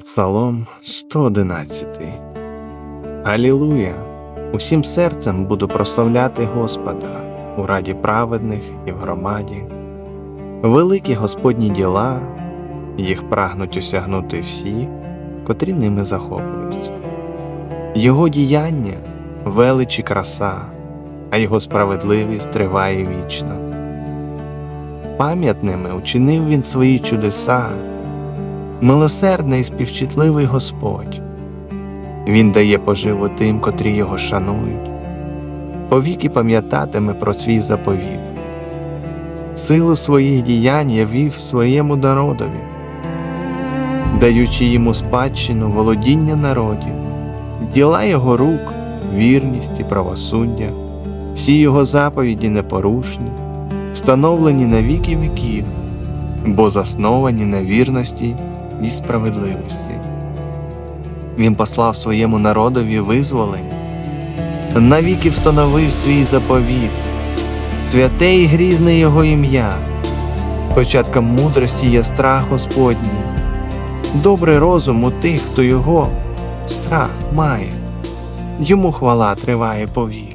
Псалом 111 Алілуя! Усім серцем буду прославляти Господа у раді праведних і в громаді. Великі Господні діла, їх прагнуть осягнути всі, котрі ними захоплюються. Його діяння велич і краса, а його справедливість триває вічно. Пам'ятними учинив він свої чудеса, милосердний і співчутливий Господь. Він дає поживу тим, котрі його шанують, повіки пам'ятатиме про свій заповіт. Силу своїх діянь явив своєму народові, даючи йому спадщину володіння народів, діла його рук, вірність і правосуддя, всі його заповіді непорушні, встановлені на віки віків, бо засновані на вірності і справедливості. Він послав своєму народові визволення, навіки встановив свій заповіт, святе і грізне його ім'я, початком мудрості є страх Господній, добрий розум у тих, хто його страх має, йому хвала триває повік.